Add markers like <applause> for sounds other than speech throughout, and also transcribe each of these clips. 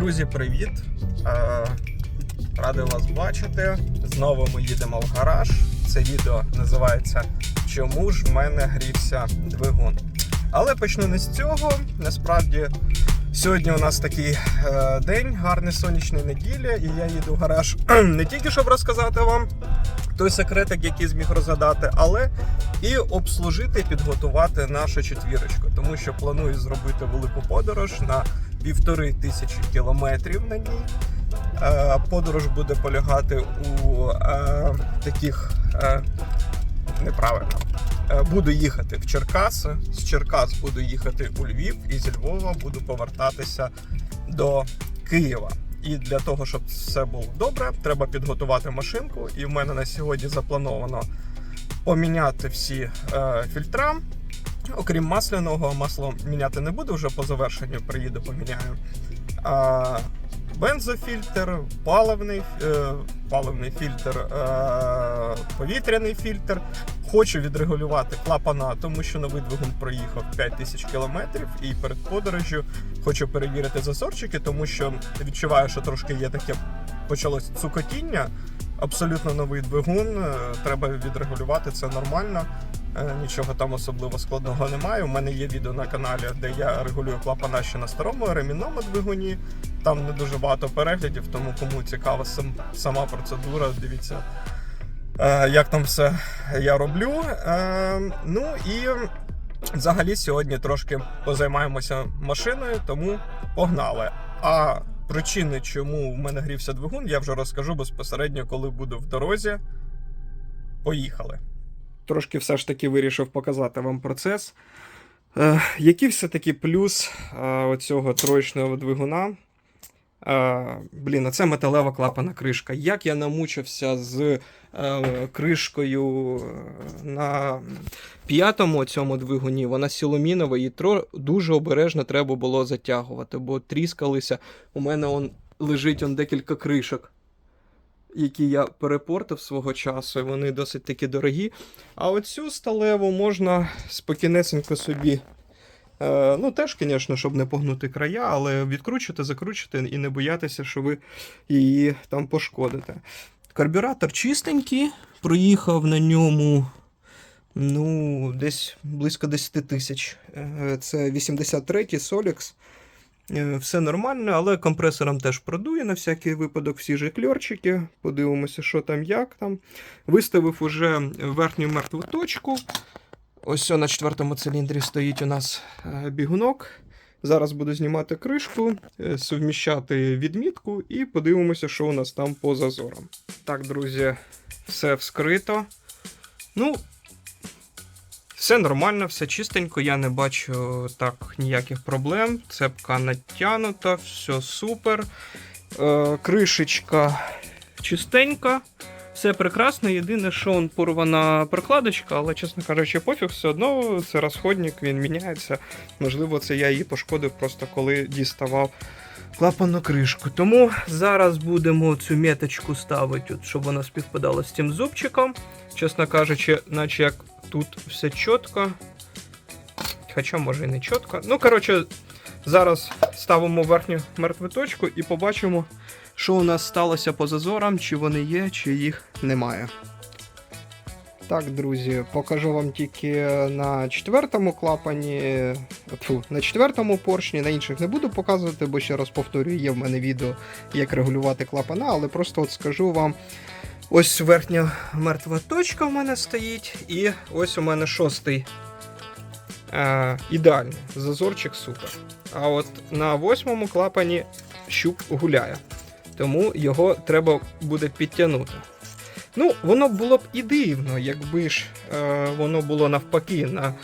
Друзі, привіт! Е, Радий вас бачити. Знову ми їдемо в гараж. Це відео називається Чому ж в мене грівся двигун? Але почну не з цього. Насправді, сьогодні у нас такий е, день, гарний сонячний неділя, і я їду в гараж <clears throat> не тільки щоб розказати вам той секретик, який зміг розгадати, але і обслужити, підготувати нашу четвірочку, тому що планую зробити велику подорож на півтори тисячі кілометрів на ній. Е, Подорож буде полягати у е, таких е, неправильно. Буду їхати в Черкаси. З Черкас буду їхати у Львів, і зі Львова буду повертатися до Києва. І для того, щоб все було добре, треба підготувати машинку. І в мене на сьогодні заплановано поміняти всі е, фільтра. Окрім масляного, масло міняти не буду, вже по завершенню приїду, поміняю. А, бензофільтр, паливний, е, паливний фільтр, е, повітряний фільтр. Хочу відрегулювати клапана, тому що новий двигун проїхав 5000 кілометрів і перед подорожю хочу перевірити зазорчики, тому що відчуваю, що трошки є таке почалось цукотіння. Абсолютно новий двигун, е, треба відрегулювати, це нормально. Е, Нічого там особливо складного немає. У мене є відео на каналі, де я регулюю клапана ще на старому ремінному двигуні. Там не дуже багато переглядів, тому кому цікава сам, сама процедура, дивіться, е, як там все я роблю. Ну і взагалі сьогодні трошки позаймаємося машиною, тому погнали. А причини, чому в мене грівся двигун, я вже розкажу безпосередньо, коли буду в дорозі. Поїхали. Трошки все ж таки вирішив показати вам процес. Е, який все-таки плюс е, оцього троєчного двигуна? Е, блін, це металева клапана кришка. Як я намучився з е, кришкою е, на п'ятому цьому двигуні, вона сіломінова, і дуже обережно треба було затягувати, бо тріскалися. У мене он лежить он декілька кришок, які я перепортив свого часу, і вони досить таки дорогі. А оцю сталеву можна спокійнесенько собі. Е, ну, теж, звісно, щоб не погнути края, але відкручувати, закручувати і не боятися, що ви її там пошкодите. Карбюратор чистенький, проїхав на ньому ну, десь близько 10 тисяч. Е, Це 83-й Solix. Е, Все нормально, але компресором теж продує на всякий випадок всі же кльорчики. Подивимося, що там, як там. Виставив уже верхню мертву точку. Ось на четвертому циліндрі стоїть у нас е, бігунок. Зараз буду знімати кришку, е, суміщати відмітку і подивимося, що у нас там по зазорам. Так, друзі, все вскрито. Ну, все нормально, все чистенько, я не бачу так ніяких проблем. Цепка натягнута, все супер. Е, кришечка чистенька. Все прекрасно. Єдине, що он порвана прокладочка, але, чесно кажучи, пофіг, все одно це розходник, він міняється. Можливо, це я її пошкодив просто коли діставав клапанну кришку. Тому зараз будемо цю меточку ставити, от, щоб вона співпадала з цим зубчиком. Чесно кажучи, наче як тут все чітко. Хоча, може, і не чітко. Ну, коротше, зараз ставимо верхню мертву точку і побачимо, що у нас сталося по зазорам, чи вони є, чи їх немає. Так, друзі, покажу вам тільки на четвертому клапані, тьфу, на четвертому поршні, на інших не буду показувати, бо ще раз повторюю, є в мене відео, як регулювати клапана, але просто от скажу вам. Ось верхня мертва точка в мене стоїть, і ось у мене шостий. Е, ідеальний. Зазорчик супер. А от на восьмому клапані щуп гуляє. Тому його треба буде підтягнути. Ну, воно було б і дивно, якби ж е, воно було навпаки на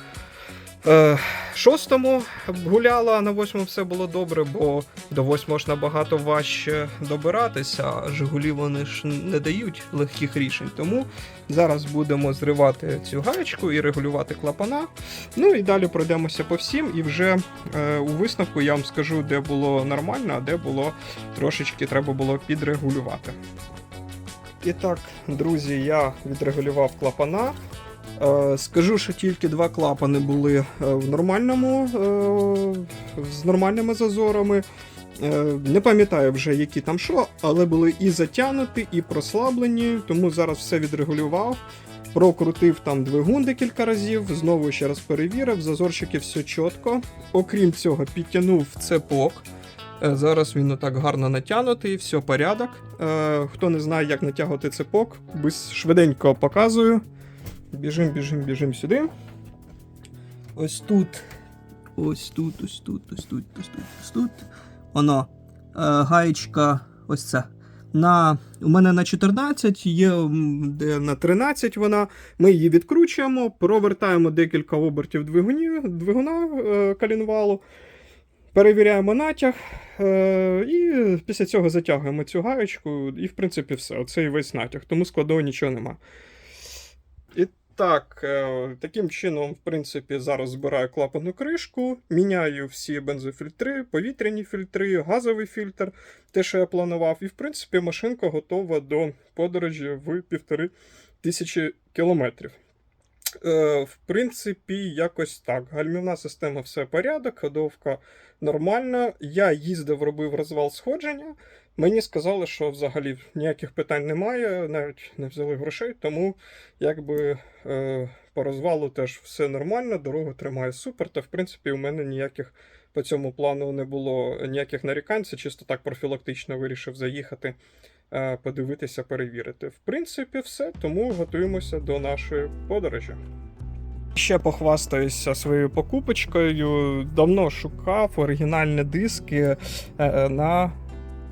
шостому б гуляло, а на восьмому все було добре, бо до восьмого ж набагато важче добиратися, Жигулі вони ж не дають легких рішень. Тому зараз будемо зривати цю гаєчку і регулювати клапана. Ну і далі пройдемося по всім, і вже е, у висновку я вам скажу, де було нормально, а де було трошечки треба було підрегулювати. І так, друзі, я відрегулював клапана. Е, Скажу, що тільки два клапани були е, в нормальному, е, з нормальними зазорами. Не пам'ятаю вже, які там що, але були і затягнуті, і прослаблені, тому зараз все відрегулював. Прокрутив там двигун декілька разів, знову ще раз перевірив, зазорчики все чітко. Окрім цього, підтягнув цепок. Зараз він отак гарно натягнутий, все порядок. Хто не знає, як натягувати цепок, швиденько показую. Біжим, біжим, біжим сюди. Ось тут. Ось тут, ось тут, ось тут, ось тут, ось тут. Воно. Е, гаєчка, ось це. На, у мене на 14, є на 13 вона. Ми її відкручуємо, провертаємо декілька обертів двигунів, двигуна е, калінвалу, перевіряємо натяг е, і після цього затягуємо цю гаєчку, і в принципі все. Оце і весь натяг, тому складового нічого нема. Так, е, таким чином, в принципі, зараз збираю клапанну кришку, міняю всі бензофільтри, повітряні фільтри, газовий фільтр, те, що я планував. І, в принципі, машинка готова до подорожі в півтори тисячі кілометрів. Е, в принципі, якось так. Гальмівна система все порядок, ходовка нормальна. Я їздив, робив розвал сходження. Мені сказали, що взагалі ніяких питань немає, навіть не взяли грошей, тому якби е, по розвалу теж все нормально, дорогу тримає супер. Та в принципі у мене ніяких по цьому плану не було ніяких нарікань. Це чисто так профілактично вирішив заїхати, е, подивитися, перевірити. В принципі, все, тому готуємося до нашої подорожі. Ще похвастаюся своєю покупочкою. Давно шукав оригінальні диски е, на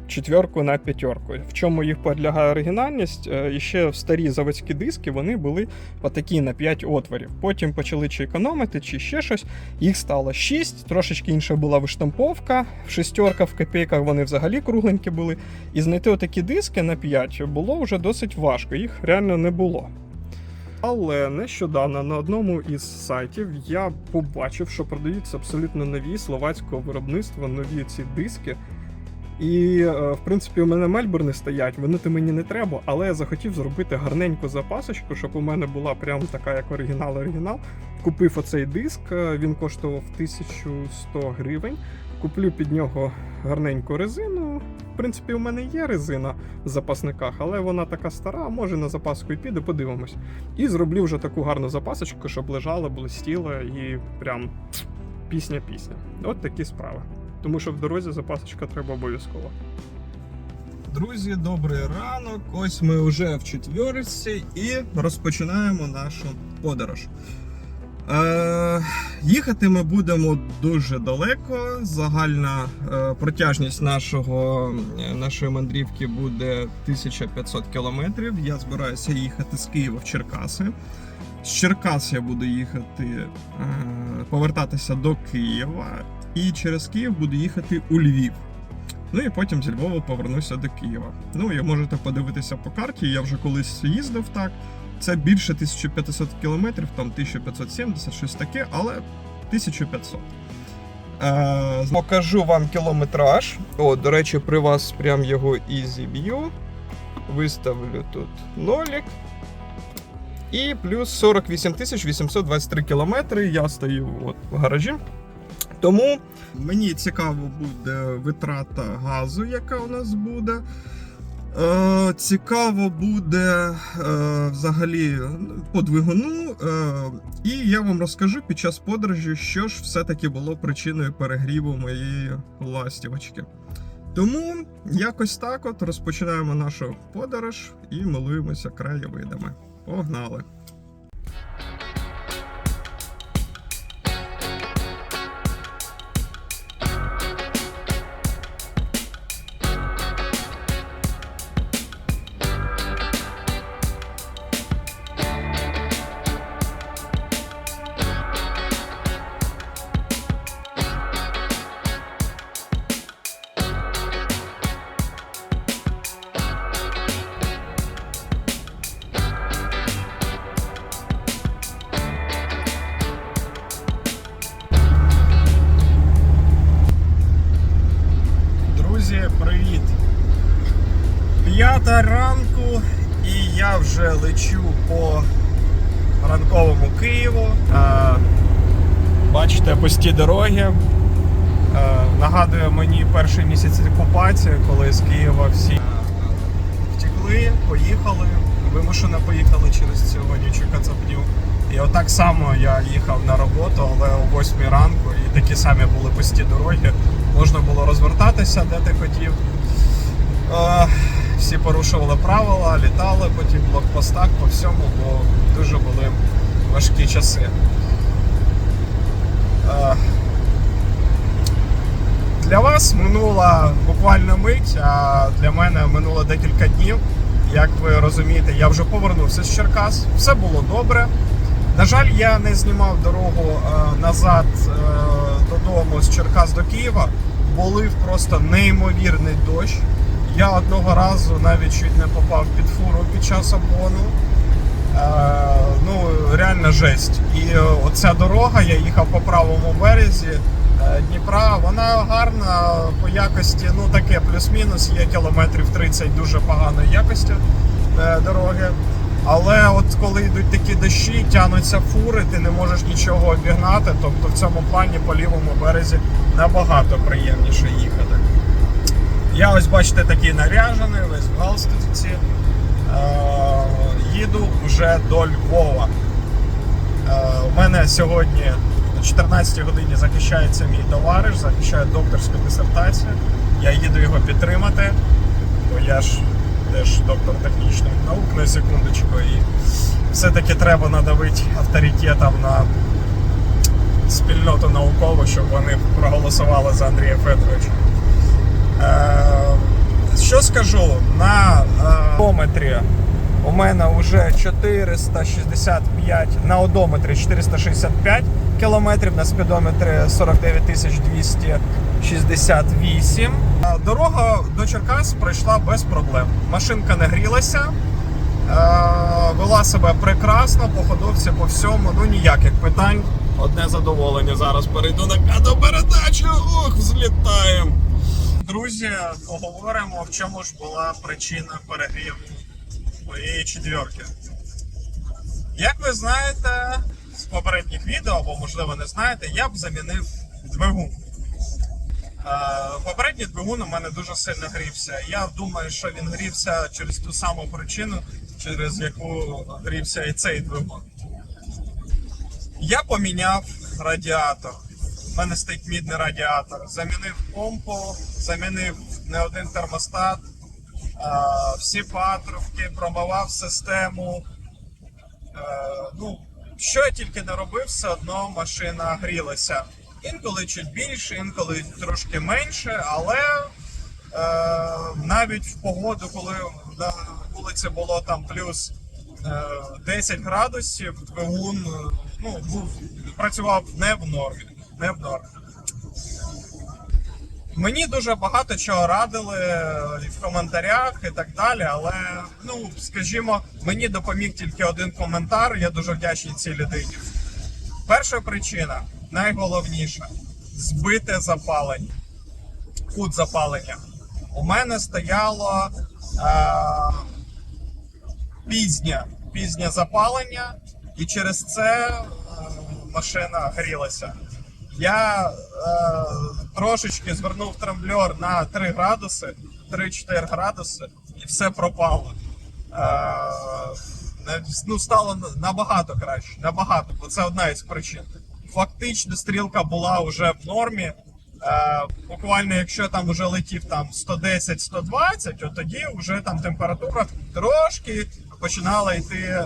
четверку на п'ятерку. В чому їх підлягає оригінальність? Е, І ще старі заводські диски вони були отакі на 5 отворів. Потім почали чи економити, чи ще щось. Їх стало 6, трошечки інша була виштамповка. Шестерка в копійках вони взагалі кругленькі були. І знайти отакі диски на 5 було вже досить важко, їх реально не було. Але нещодавно на одному із сайтів я побачив, що продаються абсолютно нові словацького виробництва, нові ці диски. І, е, в принципі, у мене мельбурни стоять, вони то мені не треба, але я захотів зробити гарненьку запасочку, щоб у мене була прям така, як оригінал-оригінал. Купив оцей диск, е, він коштував 1100 гривень. Куплю під нього гарненьку резину. В принципі, у мене є резина в запасниках, але вона така стара, може на запаску і піде, подивимось. І зроблю вже таку гарну запасочку, щоб лежала, блистіла і прям пісня-пісня. От такі справи. Тому що в дорозі запасочка треба обов'язково. Друзі, добрий ранок. Ось ми вже в четвірці і розпочинаємо нашу подорож. Е, їхати ми будемо дуже далеко. Загальна е, протяжність нашого, е, нашої мандрівки буде 1500 кілометрів. Я збираюся їхати з Києва в Черкаси. З Черкас я буду їхати, е, повертатися до Києва, і через Київ буду їхати у Львів. Ну і потім зі Львова повернуся до Києва. Ну і можете подивитися по карті. Я вже колись їздив так. Це більше 1500 кілометрів, там 1570, щось таке, але 1500. Е, покажу вам кілометраж. О, до речі, при вас прям його і зіб'ю. Виставлю тут нолік. І плюс 48 823 кілометри. Я стою от в гаражі. Тому мені цікаво буде витрата газу, яка у нас буде. Е, цікаво буде е, взагалі по двигуну. Е, і я вам розкажу під час подорожі, що ж все-таки було причиною перегріву моєї ластівочки. Тому якось так от розпочинаємо нашу подорож і милуємося краєвидами. Погнали! Бачите, пусті дороги. нагадує мені перший місяць окупації, коли з Києва всі е, втекли, поїхали, вимушено поїхали через цю вонючу кацапню. І отак само я їхав на роботу, але о 8 ранку, і такі самі були пусті дороги. Можна було розвертатися, де ти хотів. Е, Всі порушували правила, літали потім блокпостах по всьому, бо дуже були важкі часи. Е, Для вас минула буквально мить, а для мене минуло декілька днів. Як ви розумієте, я вже повернувся з Черкас. Все було добре. На жаль, я не знімав дорогу е, назад е, додому з Черкас до Києва. Болив просто неймовірний дощ. Я одного разу навіть чуть не попав під фуру під час обгону. Е, ну, реально жесть. І оця дорога, я їхав по правому березі е, Дніпра, вона гарна по якості, ну таке плюс-мінус, є кілометрів 30 дуже поганої якості е, дороги. Але от коли йдуть такі дощі, тянуться фури, ти не можеш нічого обігнати. Тобто в цьому плані по лівому березі набагато приємніше їхати. Я ось бачите такий наряжений, весь в галстуці. Їду вже до Львова. Е, у мене сьогодні о 14 годині захищається мій товариш, захищає докторську дисертацію. Я їду його підтримати, бо я ж теж доктор технічних наук на секундочку. І все-таки треба надавити авторитетом на спільноту наукову, щоб вони проголосували за Андрія Федоровича. Е, що скажу? На е, одометрі у мене вже 465, на одометрі 465 кілометрів, на спідометрі 49 268. Е, Дорога до Черкас пройшла без проблем. Машинка не грілася, вела себе прекрасно, по ходовці, по всьому, ну ніяких питань. Одне задоволення. Зараз перейду на п'яту передачу. Ох, взлітаємо. Друзі, поговоримо, в чому ж була причина перегріву моєї четвірки. Як ви знаєте з попередніх відео, або можливо не знаєте, я б замінив двигун. Е, Попередній двигун у мене дуже сильно грівся. Я думаю, що він грівся через ту саму причину, через яку грівся і цей двигун. Я поміняв радіатор. У мене стоїть мідний радіатор. Замінив помпу, замінив не один термостат, всі патрубки, промивав систему. Е, ну, що я тільки не робив, все одно машина грілася. Інколи чуть більше, інколи трошки менше, але е, навіть в погоду, коли на вулиці було там плюс е, 10 градусів, двигун е, ну, був, працював не в нормі. Не в нормі. Мені дуже багато чого радили в коментарях і так далі, але ну скажімо, мені допоміг тільки один коментар. Я дуже вдячний цій людині. Перша причина, найголовніша збите запалення. Кут запалення. У мене стояло е, пізнє, пізнє запалення, і через це е, машина грілася. Я е, трошечки звернув трамблер на 3 градуси, 3-4 градуси, і все пропало. Е, ну, стало набагато краще, набагато, бо це одна із причин. Фактично стрілка була вже в нормі. Е, буквально, якщо там вже летів там 110-120, то тоді вже там температура трошки починала йти е,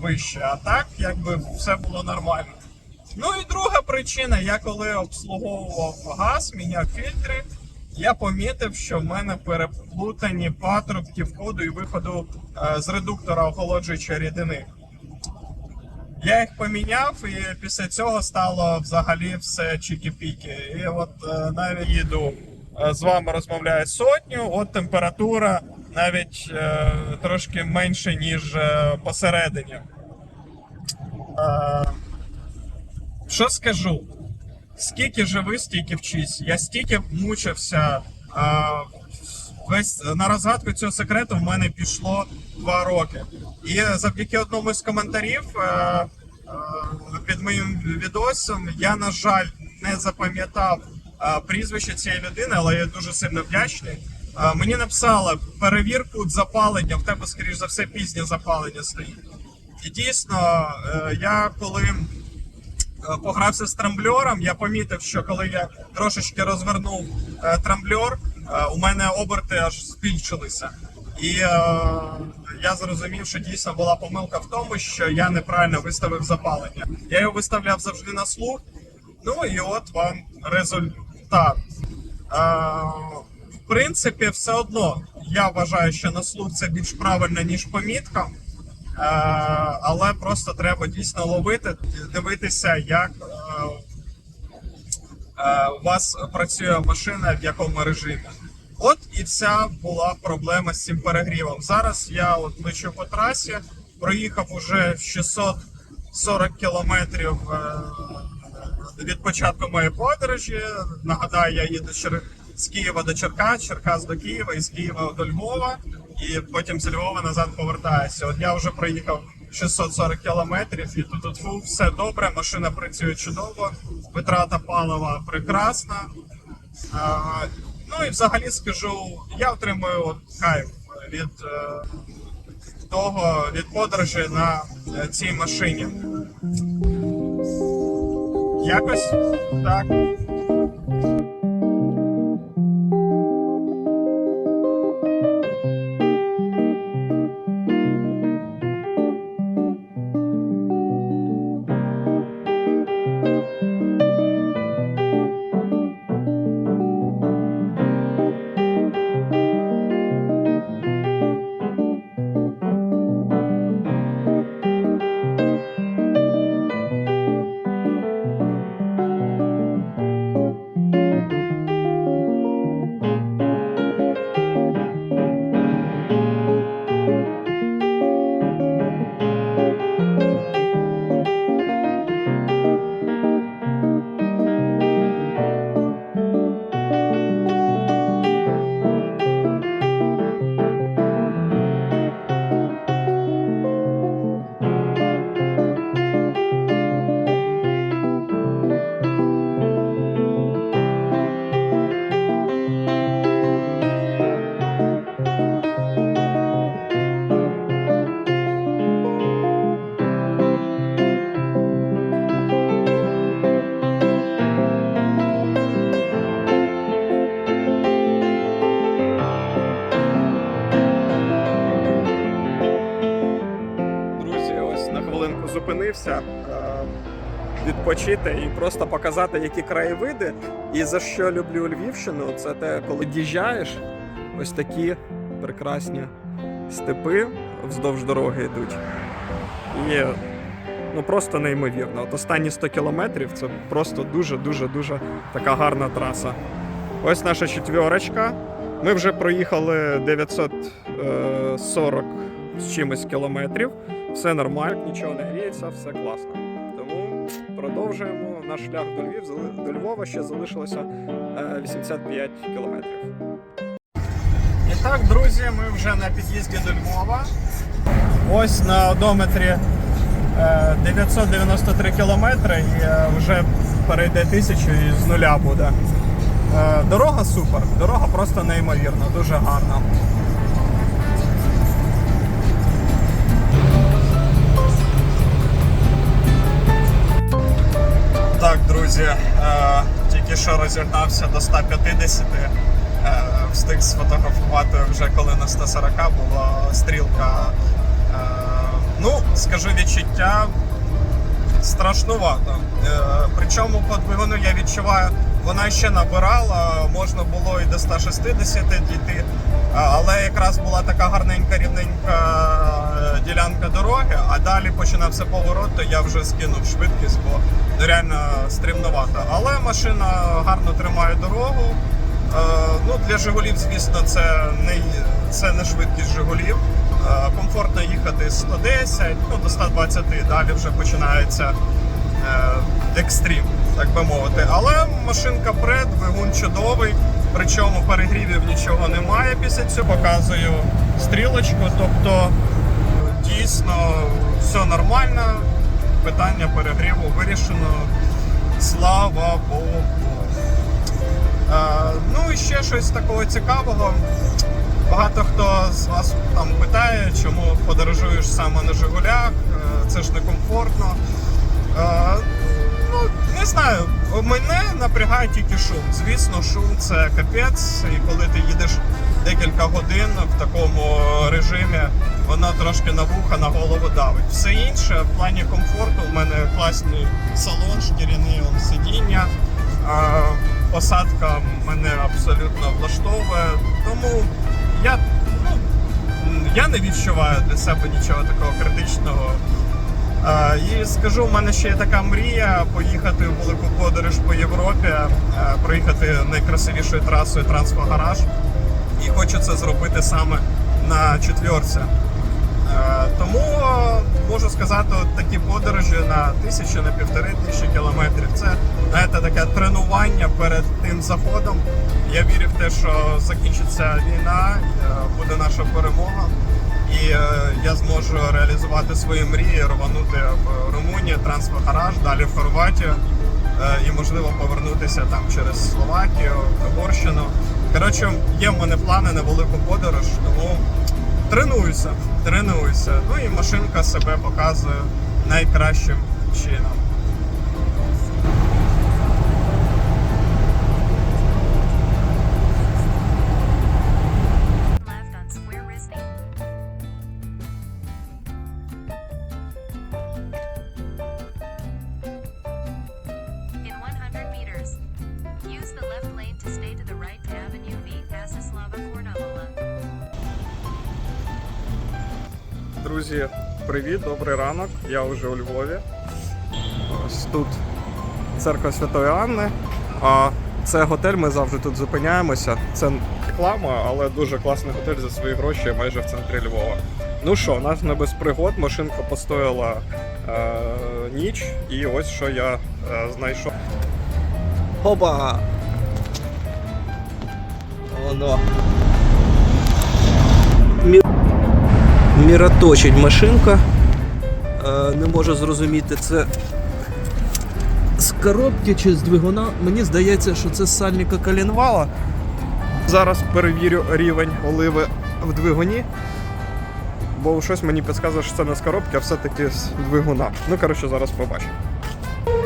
вище. А так, якби все було нормально. Ну і друга причина, я коли обслуговував газ, міняв фільтри, я помітив, що в мене переплутані патрубки входу і виходу е, з редуктора охолоджуючої рідини. Я їх поміняв, і після цього стало взагалі все чікі-піки. І от е, навіть їду е, з вами розмовляю сотню, от температура навіть трошки менше, ніж посередині. Що скажу? Скільки живи, стільки вчись. Я стільки мучився. А, весь на розгадку цього секрету в мене пішло два роки. І завдяки одному з коментарів е, е, під моїм відосом я, на жаль, не запам'ятав е, прізвище цієї людини, але я дуже сильно вдячний. Е, Мені написали перевірку запалення. В тебе, скоріш за все, пізнє запалення стоїть. І дійсно, я коли погрався з трамбльором, я помітив, що коли я трошечки розвернув е, трамбльор, е, у мене оберти аж збільшилися. І е, я зрозумів, що дійсно була помилка в тому, що я неправильно виставив запалення. Я його виставляв завжди на слух. Ну і от вам результат. Е, в принципі, все одно я вважаю, що на слух це більш правильно, ніж по міткам. Е, але просто треба дійсно ловити, дивитися, як е, е, у вас працює машина, в якому режимі. От і вся була проблема з цим перегрівом. Зараз я от лечу по трасі, проїхав уже 640 кілометрів е, від початку моєї подорожі. Нагадаю, я їду з Києва до Черкас, Черкас до Києва і з Києва до Львова, і потім з Львова назад повертаюся. От я вже проїхав 640 кілометрів, і тут, тут фу, все добре, машина працює чудово, витрата палива прекрасна. А, ну і взагалі скажу, я отримую от кайф від е, того, від подорожі на е, цій машині. Якось так. Відпочити і просто показати, які краєвиди. І за що люблю Львівщину, це те, коли діжджаєш, ось такі прекрасні степи вздовж дороги йдуть. І ну просто неймовірно. От останні 100 кілометрів це просто дуже-дуже дуже така гарна траса. Ось наша четверочка. Ми вже проїхали 940 з чимось кілометрів. Все нормально, нічого не гріється, все класно. Продовжуємо наш шлях до Львів. До Львова ще залишилося е, 85 кілометрів. І так, друзі, ми вже на під'їзді до Львова. Ось на одометрі е, 993 кілометри і е, вже перейде тисячу і з нуля буде. Е, Дорога супер, дорога просто неймовірна, дуже гарна. Друзі, е, тільки що розігнався до 150. Е, встиг сфотографувати вже коли на 140 була стрілка. Е, ну, скажу відчуття страшнувато. Причому по двигуну я відчуваю, вона ще набирала, можна було і до 160 дійти. Але якраз була така гарненька рівненька ділянка дороги, а далі починався поворот, то я вже скинув швидкість, бо реально стрімновато. Але машина гарно тримає дорогу. Е, Ну, для Жигулів, звісно, це не, це не швидкість Жигулів. Е, Комфортно їхати 110, ну, до 120, далі вже починається е, екстрім, так би мовити. Але машинка пред, двигун чудовий, причому перегрівів нічого немає після цього. Показую стрілочку, тобто дійсно все нормально, питання перегріву вирішено. Слава Богу. Е, ну і ще щось такого цікавого. Багато хто з вас там питає, чому подорожуєш саме на Жигулях, Е, це ж не комфортно. Е, ну, не знаю, мене напрягає тільки шум. Звісно, шум це капець, і коли ти їдеш декілька годин в такому режимі, воно трошки на вуха, на голову давить. Все інше в плані комфорту в мене класний салон, шкіряний он, сидіння. А, посадка мене абсолютно влаштовує. Тому я, ну, я не відчуваю для себе нічого такого критичного. А, І скажу, в мене ще є така мрія поїхати в велику подорож по Європі, е, проїхати найкрасивішою трасою Трансфогараж. І хочу це зробити саме на четвірці. Е, Тому можу сказати, такі подорожі на тисячу, на півтори тисячі кілометрів. Це знаєте, таке тренування перед тим заходом. Я вірю в те, що закінчиться війна, е, буде наша перемога, і е, я зможу реалізувати свої мрії, рванути в Румунію, Трансфогараж, далі в Хорватію і можливо повернутися там через Словакію, Угорщину. Коротше, є в мене плани на велику подорож, тому тренуюся, тренуюся. Ну і машинка себе показує найкращим чином. Привіт, добрий ранок. Я вже у Львові. Ось тут церква Святої Анни. А це готель, ми завжди тут зупиняємося. Це реклама, але дуже класний готель за свої гроші майже в центрі Львова. Ну що, у нас не без пригод. Машинка постояла е, ніч, і ось що я е, знайшов. Опа! Воно. Міроточить машинка. Е, не можу зрозуміти, це з коробки чи з двигуна. Мені здається, що це з сальника коленвала. Зараз перевірю рівень оливи в двигуні. Бо щось мені підказує, що це не з коробки, а все-таки з двигуна. Ну, коротше, зараз побачимо.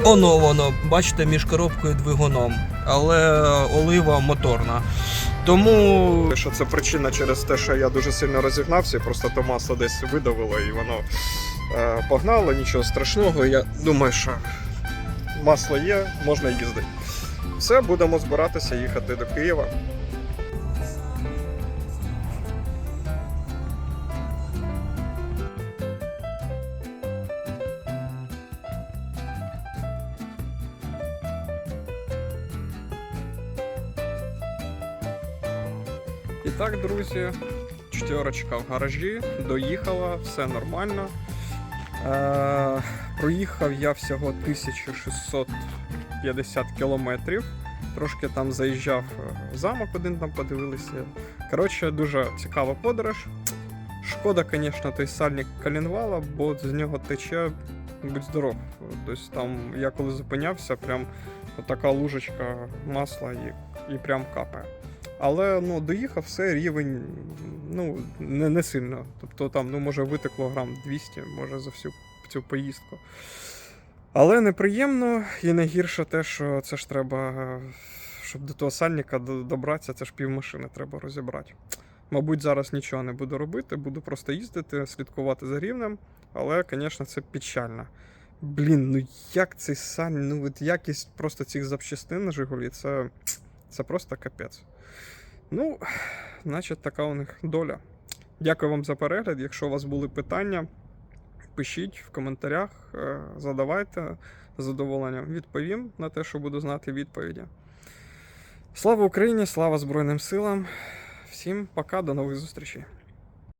Оно воно, бачите, між коробкою і двигуном, але олива моторна. Тому що це причина через те, що я дуже сильно розігнався, просто то масло десь видавило і воно е, погнало, нічого страшного. Я думаю, що масло є, можна їздити. Все, будемо збиратися їхати до Києва. Так, друзі, чотирочка в гаражі, доїхала, все нормально. Е, проїхав я всього 1650 кілометрів. Трошки там заїжджав е, замок, один там подивилися. Коротше, дуже цікава подорож. Шкода, звісно, той сальник Калінвала, бо з нього тече, будь здоров. Тобто там я коли зупинявся, прям така лужечка масла і, і прям капає. Але ну, доїхав все рівень ну, не, не сильно. Тобто там, ну, може, витекло грам 200, може, за всю цю поїздку. Але неприємно і найгірше те, що це ж треба, щоб до того сальника добратися, це ж півмашини треба розібрати. Мабуть, зараз нічого не буду робити, буду просто їздити, слідкувати за рівнем, але, звісно, це печально. Блін, ну як цей сальник, ну от якість просто цих запчастин на Жигулі, це, це просто капець. Ну, значить, така у них доля. Дякую вам за перегляд. Якщо у вас були питання, пишіть в коментарях, е, задавайте з задоволенням. Відповім на те, що буду знати відповіді. Слава Україні! Слава Збройним силам! Всім пока, до нових зустрічей!